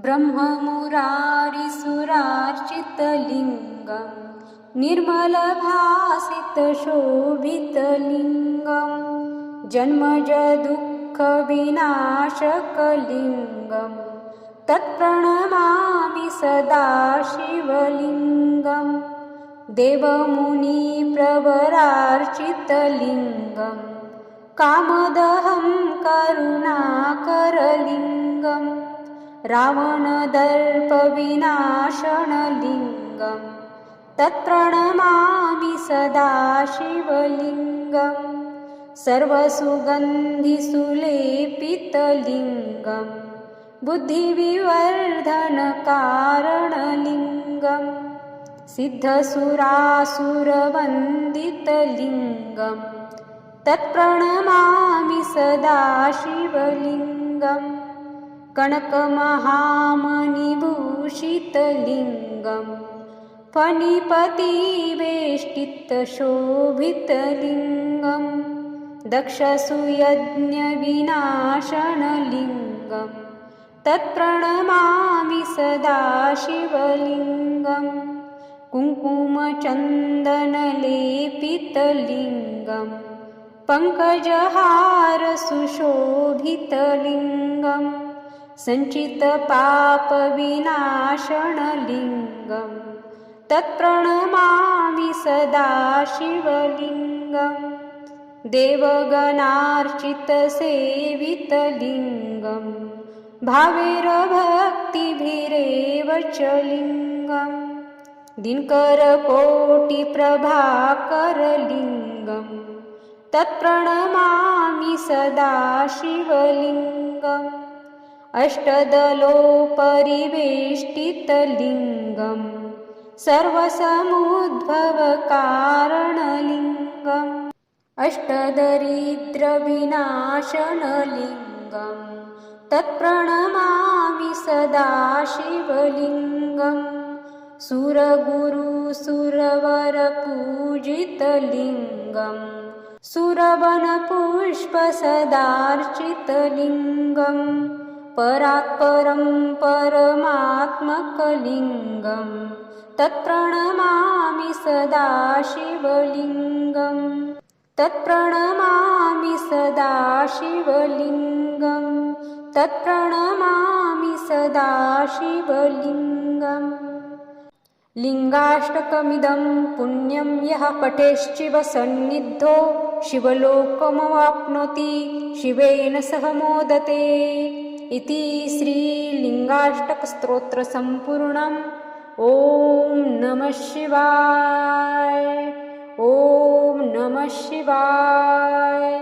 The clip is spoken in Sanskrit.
ब्रह्ममुरारिसुरार्चितलिङ्गं निर्मलभासितशोभितलिङ्गं जन्मजदुःखविनाशकलिङ्गं तत्प्रणमामि सदा शिवलिङ्गं देवमुनिप्रवरार्चितलिङ्गं कामदहं करुणाकरलिङ्गम् रावणदर्पविनाशनलिङ्गं तत्प्रणमामि सदा शिवलिङ्गं सर्वसुगन्धिसुलेपितलिङ्गं बुद्धिविवर्धनकारणलिङ्गं सिद्धसुरासुरवन्दितलिङ्गं तत्प्रणमामि सदा शिवलिङ्गम् कनकमहामणिभूषितलिङ्गं फणिपतिवेष्टितशोभितलिङ्गं दक्षसुयज्ञविनाशनलिङ्गं तत्प्रणमामि सदा शिवलिङ्गं कुङ्कुमचन्दनलेपितलिङ्गं पङ्कजहारसुशोभितलिङ्गम् सञ्चितपापविनाशनलिङ्गं तत्प्रणमामि सदा शिवलिङ्गं देवगणार्चितसेवितलिङ्गं भावेरभक्तिभिरेव च लिङ्गं दिनकरकोटिप्रभाकरलिङ्गं तत्प्रणमामि सदा शिवलिङ्गम् अष्टदलोपरिवेष्टितलिङ्गं सर्वसमुद्भवकारणलिङ्गम् अष्टदरिद्रविनाशनलिङ्गं तत्प्रणमामि सदा शिवलिङ्गं सुरगुरुसुरवरपूजितलिङ्गं सुरवनपुष्पसदार्चितलिङ्गम् परात्परं परमात्मकलिङ्गं तत्प्रणमामि सदा शिवलिङ्गं। तत्प्रणमामि सदा शिवलिङ्गं तत्प्रणमामि सदा शिवलिङ्गम् लिङ्गाष्टकमिदं पुण्यं यः पठेश्चिवसन्निद्धो शिवलोकमवाप्नोति शिवेन सह मोदते इति श्रीलिङ्गाष्टकस्तोत्रसम्पूर्णम्। ॐ नमः शिवाय। ॐ नमः शिवाय